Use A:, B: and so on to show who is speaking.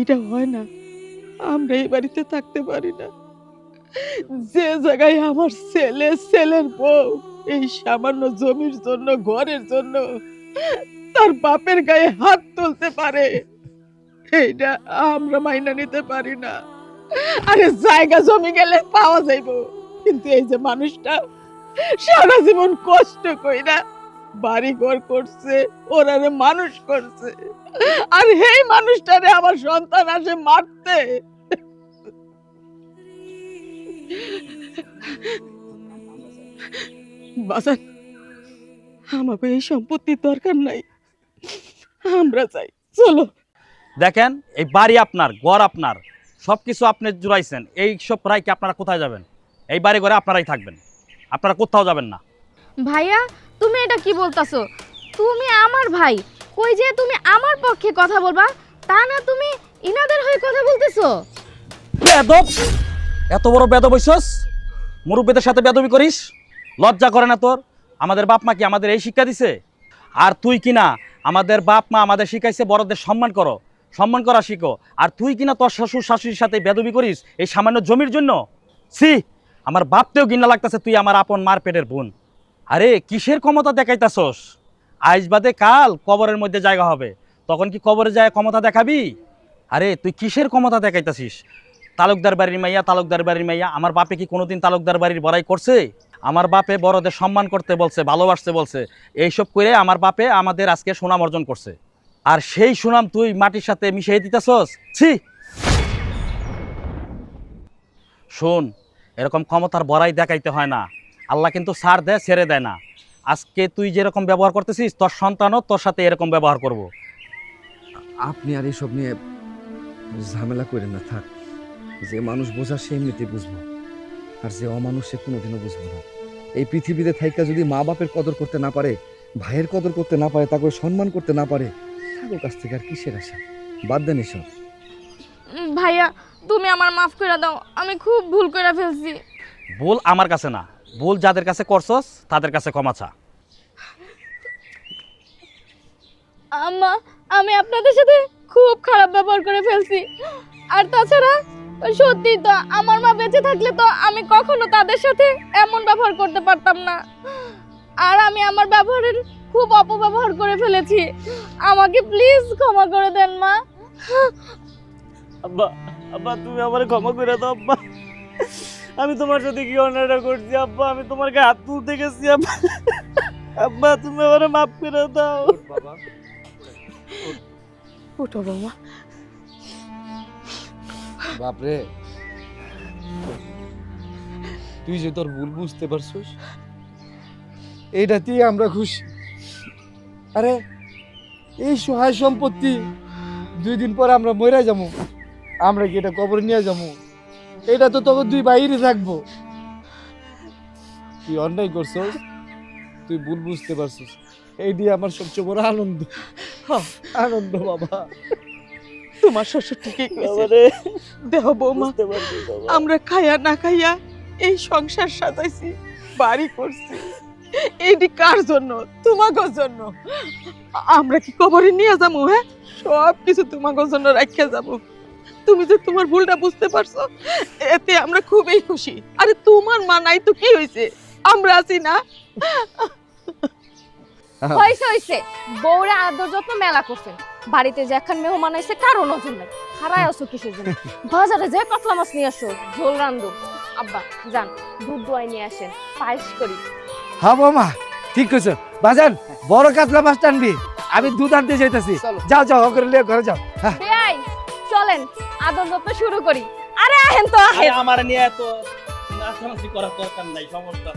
A: এইটা হয় না। আমরা এই বাড়িতে থাকতে পারি না। যে জায়গায় আমার ছেলে, ছেলের বউ, এই সামান্য জমির জন্য, ঘরের জন্য তার বাপের গায়ে হাত তুলতে পারে, এইটা আমরা মাইনা নিতে পারি না। আরে জায়গা জমি গেলে পাওয়া যাইব। কিন্তু এই যে মানুষটা সারা জীবন কষ্ট কইরা বাড়ি ঘর করছে, ওরারে মানুষ করছে। আর এই মানুষটারে আমার সন্তান আসে মারতে। বাসান আমাকে এই সম্পত্তির দরকার নাই। আমরা চাই, চলো।
B: দেখেন, এই বাড়ি আপনার, ঘর আপনার সব কিছু আপনি জুড়াইছেন। এই সব প্রায় কি আপনারা কোথায় যাবেন? এই বাড়ি ঘরে আপনারাই থাকবেন। আপনারা কোথাও যাবেন না।
C: ভাইয়া, তুমি এটা কি বলতাছো? তুমি আমার ভাই, কই যে তুমি আমার পক্ষে কথা বলবা, তা না তুমি ইনাদের হয়ে কথা বলতেছো।
B: বেদব! এত বড় বেদব হইছস? মুরব্বীদের সাথে বেদবি করিস? লজ্জা করে না তোর? আমাদের বাপ মা কি আমাদের এই শিক্ষা দিছে? আর তুই কিনা আমাদের বাপ মা আমাদের শিখাইছে, বড়দের সম্মান করো। সম্মান করা শিখো। আর তুই কিনা তোর শ্বশুর, শাশুড়ির সাথে বেদবি করিস এই সামান্য জমির জন্য? সি আমার বাপতেও গিন্না লাগতেছে, তুই আমার আপন মার পেটের বোন। আরে, কিসের ক্ষমতা দেখাইতাছস? আজ বাদে কাল কবরের মধ্যে জায়গা হবে। তখন কি কবরে যায় ক্ষমতা দেখাবি? আরে, তুই কিসের ক্ষমতা দেখাইতাছিস? তালুকদার বাড়ির মাইয়া, তালুকদার বাড়ির মাইয়া, আমার বাপে কি কোনোদিন তালুকদার বাড়ির বড়াই করছে? আমার বাপে বড়দের সম্মান করতে বলছে, ভালোবাসতে বলছে। এইসব করে আমার বাপে আমাদের আজকে সুনাম অর্জন করছে। আর সেই সুনাম তুই মাটির সাথে মিশিয়ে দিতেছস? ছি! শোন, এরকম ক্ষমতার বড়াই দেখাইতে হয় না। আল্লাহ কিন্তু সার দেয় ছেড়ে দেয় না। আজকে তুই যেরকম ব্যবহার করতেছিস তোর সন্তানও তোর সাথে এরকম ব্যবহার করব।
D: আপনি আর এইসব নিয়ে ঝামেলা করে না থাক। যে মানুষ বোঝা সে এমনিতে বুঝব। আর যে অমানুষ সে কোনোদিনও বুঝব না। এই পৃথিবীতে থাইকা যদি মা বাপের কদর করতে না পারে ভাইয়ের কদর করতে না পারে তাকে সম্মান করতে না পারে তার কাছ থেকে আর কিসের আশা? বাদ দেন এসব।
C: ভাইয়া তুমি আমার মাফ করে দাও। আমি খুব ভুল করে ফেলছি।
B: ভুল আমার কাছে না। ভুল যাদের কাছে করছস তাদের কাছে ক্ষমা চা।
C: আম্মা আমি আপনাদের সাথে খুব খারাপ ব্যবহার করে ফেলছি। আর তাছাড়া সত্যি তো আমার মা বেঁচে থাকলে তো আমি কখনো তাদের সাথে এমন ব্যবহার করতে পারতাম না। আর আমি আমার ব্যবহারের খুব অপব্যবহার করে ফেলেছি। আমাকে প্লিজ ক্ষমা করে দেন মা।
E: আব্বা আব্বা তুমি আমার ক্ষমা করে দাও আব্বা। আমি তোমার সাথে কি অন্যায়টা করছি আব্বা? আমি তোমার গায়ে হাত তুলতে গেছি আব্বা। আব্বা তুমি আমার মাফ করে দাও।
D: বাবা।
A: ওঠো। বাবা
D: বাপরে। তুই যে তোর ভুল বুঝতে পারছিস এইটাতেই আমরা খুশি। আরে এই সহায় সম্পত্তি দুই দিন পর আমরা মরে যাব। আমরা কি এটা কবর নিয়ে যাব? এটা তো তখন দুই বাইরে থাকব। তুই অন্যায় করছস? তুই ভুল বুঝতে পারছিস। এই দিয়ে আমার সবচেয়ে বড় আনন্দ।
A: হ্যাঁ,
D: আনন্দ বাবা।
A: তোমার শ্বশুর ঠিকই কইছে। দেহ বৌমা। আমরা খাইয়া না খাইয়া এই সংসার সাজাইছি বাড়ি করছি। এইটি কার জন্য? তোমাগো জন্য। আমরা কি কবরে নিয়ে যাব হ্যাঁ? সব কিছু তোমাগো জন্য রাখিয়া যাব। তুমি যে তোমার ভুলটা বুঝতে পারছ এতে আমরা খুবই খুশি। আরে তোমার মা নাই তো কি হয়েছে? আমরা আছি না।
C: হয়েছে হয়েছে। বউরা আদর যত্ন মেলা করছেন বাড়িতে যে মেহমান আইছে কারও নজর নাই। হারায় আসো কিসের জন্য? বাজারে যে কাতলা মাছ নিয়ে আসো ঝোল রান্ধো। আব্বা যান দুধ দোয়াই নিয়ে আসেন পায়েস করি।
F: হ্যাঁ মামা ঠিক কইছো। বাজান বড় কাতলা মাছ টানবি। আমি দুধ আনতে যাইতাছি।
D: চলো।
F: যাও যাও লিয়ে ঘরে যাও। হ্যাঁ।
C: চলেন আদর যত্ন শুরু করি। আরে আহেন তো, আহেন।
B: আমার নিয়ে এত নাচানাচি করার দরকার নাই, সমস্যা